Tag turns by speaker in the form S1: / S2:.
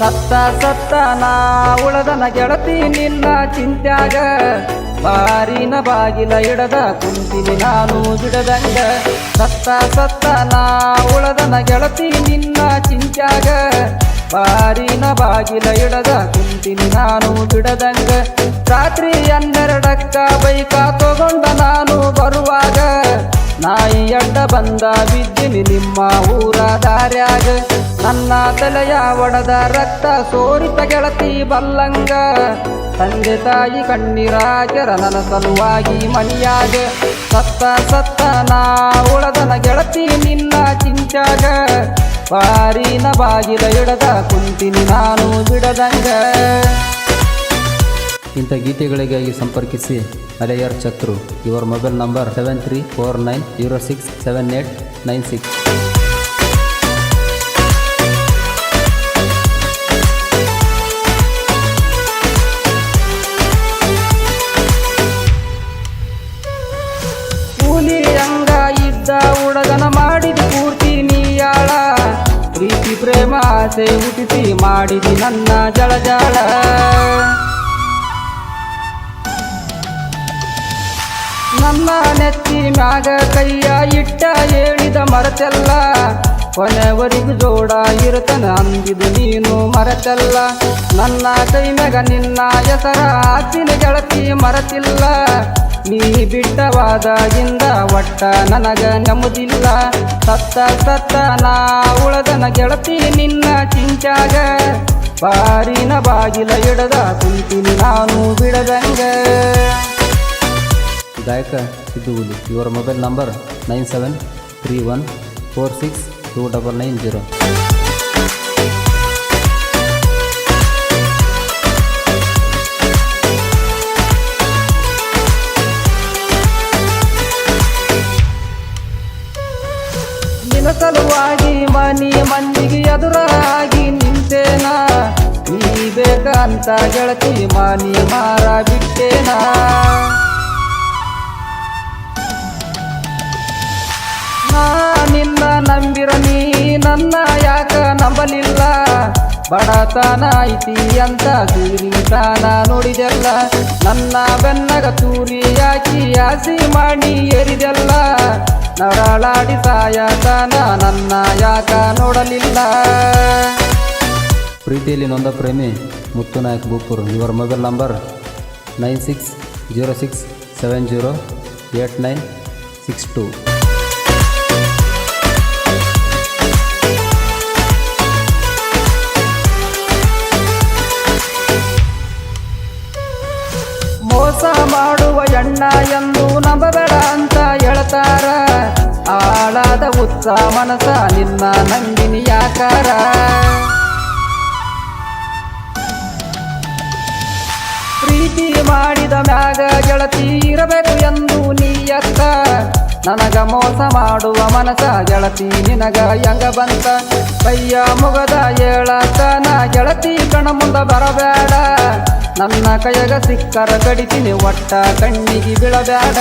S1: ಸತ್ತ ಸತ್ತ ನಾ ಉಳದನ ಗೆಳತಿ ನಿನ್ನ ಚಿಂತ್ಯಾಗ. ಬಾರಿನ ಬಾಗಿಲ ಇಡದ ಕುಂತಿನಿ ನಾನು ಬಿಡದಂಗ. ಸತ್ತ ಸತ್ತ ನಾ ಉಳದನ ಗೆಳತಿ ನಿನ್ನ ಚಿಂತ್ಯಾಗ. ಬಾರಿನ ಬಾಗಿಲ ಇಡದ ಕುಂತಿನಿ ನಾನು ಬಿಡದಂಗ. ರಾತ್ರಿ ಹನ್ನೆರಡಕ್ಕ ಬೈಕ ತಗೊಂಡ ನಾನು ಬರುವಾಗ ನಾಯಿ ಅಡ್ಡ ಬಂದ ಬಿದ್ದಿನಿ ನಿಮ್ಮ ಊರ ದಾರ್ಯಾಗ. ನನ್ನ ತಲೆಯ ಒಡದ ರಕ್ತ ಸೋರಿತ ಗೆಳತಿ ಬಲ್ಲಂಗ. ತಂದೆ ತಾಯಿ ಕಣ್ಣೀರಾಗ್ಯರ ನನ್ನ ಸಲುವಾಗಿ ಮನಿಯಾಗ ಸತ್ತ ಸತ್ತ ನಾ ಉಳದನ ಗೆಳತಿ ನಿನ್ನ ಚಿಂಚಾಗ. ಬಾರಿನ ಬಾಗಿಲ ಇಡದ ಕುಂತಿನಿ ನಾನು ಬಿಡದಂಗ.
S2: ಇಂಥ ಗೀತೆಗಳಿಗಾಗಿ ಸಂಪರ್ಕಿಸಿ ಅಲೆಯರ್ ಚತ್ರು ಇವರ mobile number seven three four nine zero six seven eight nine six
S1: ನೀಯಾಳ. ಪ್ರೀತಿ, ಪ್ರೇಮ, ಆಸೆ, ಹುಟ್ಟಿಸಿ ಮಾಡಿದಿ ನನ್ನ ಜಳಜಾಳ ನನ್ನ ನೆತ್ತಿ ಮ್ಯಾಗ ಕೈಯ ಇಟ್ಟ ಹೇಳಿದ ಮರತೆಲ್ಲ. ಕೊನೆವರಿಗೂ ಜೋಡ ಇರುತ್ತನ ಅಂದಿದು ನೀನು ಮರತೆಲ್ಲ. ನನ್ನ ಕೈ ಮ್ಯಾಗ ನಿನ್ನ ಹೆಸರ ಆಸಿನ ಗೆಳತಿ ಮರತಿಲ್ಲ. ನೀ ಬಿಟ್ಟವಾದಾಗಿಂದ ಒಟ್ಟ ನನಗ ನೆಮ್ಮದಿಲ್ಲ. ಸತ್ತ ಸತ್ತ ನಾ ಉಳದನ ಗೆಳತಿ ನಿನ್ನ ಚಿಂಚಾಗ ಬಾರಿನ ಬಾಗಿಲ ಇಡದ ಕುಂತಿನಿ ನಾನು ಬಿಡದಂಗ.
S2: ಗಾಯಕ ಸಿದ್ದು ಹುಲಿ. ಇವರ mobile number nine seven three one four six two double nine zero.
S1: ಸಲುವಾಗಿ ಮನಿ ಮಂದಿಗೆ ಎದುರಾಗಿ ನಿಂತೇನ? ನೀ ಬೇಕಂತ ಗೆಳತಿ ಮನಿ ಮಾರ ಬಿಟ್ಟೇನ ನಂಬಿರ ನೀ ನನ್ನ ಯಾಕ ನಂಬಲಿಲ್ಲ? ಬಡತನ ಐತಿ ಅಂತ ಸೂರಿತಾನ ನೋಡಿದೆಲ್ಲ. ನನ್ನ ಬೆನ್ನಗ ತೂರಿ ಹಾಕಿ ಆಸಿ ಮಾಡಿ ಏರಿದೆಲ್ಲ. ನರಳಾಡಿ ಸಾಯತನ ನನ್ನ ಯಾಕ ನೋಡಲಿಲ್ಲ?
S2: ಪ್ರೀತಿಯಲ್ಲಿ ನೊಂದ ಪ್ರೇಮಿ ಮುತ್ತು ನಾಯಕ್ ಬೂಪುರ್ ಇವರ mobile number nine six zero six seven zero eight nine six two.
S1: ಎಣ್ಣ ಎಂದು ನಂಬಬೇಡ ಅಂತ ಹೇಳ್ತಾರ. ಆಳಾದ ಉತ್ಸಾಹ ಮನಸ ನಿನ್ನ ನಂದಿನಿಯಾಕಾರ ಪ್ರೀತಿ ಮಾಡಿದ ಮ್ಯಾಗ ಗೆಳತಿ ಇರಬೇಕು ಎಂದು ನೀಯತ್ತ ನನಗ ಮೋಸ ಮಾಡುವ ಮನಸ ಗೆಳತಿ ನಿನಗ ಯಂಗ ಬಂತ. ಕೈಯ ಮುಗದ ಹೇಳತನ ಗೆಳತಿ ಕಣ ಮುಂದ ಬರಬೇಡ. ನನ್ನ ಕೈಯಾಗ ಸಿಕ್ಕರ ಕಡಿತೀನಿ ಒಟ್ಟ ಕಣ್ಣಿಗೆ ಬೀಳಬೇಡ.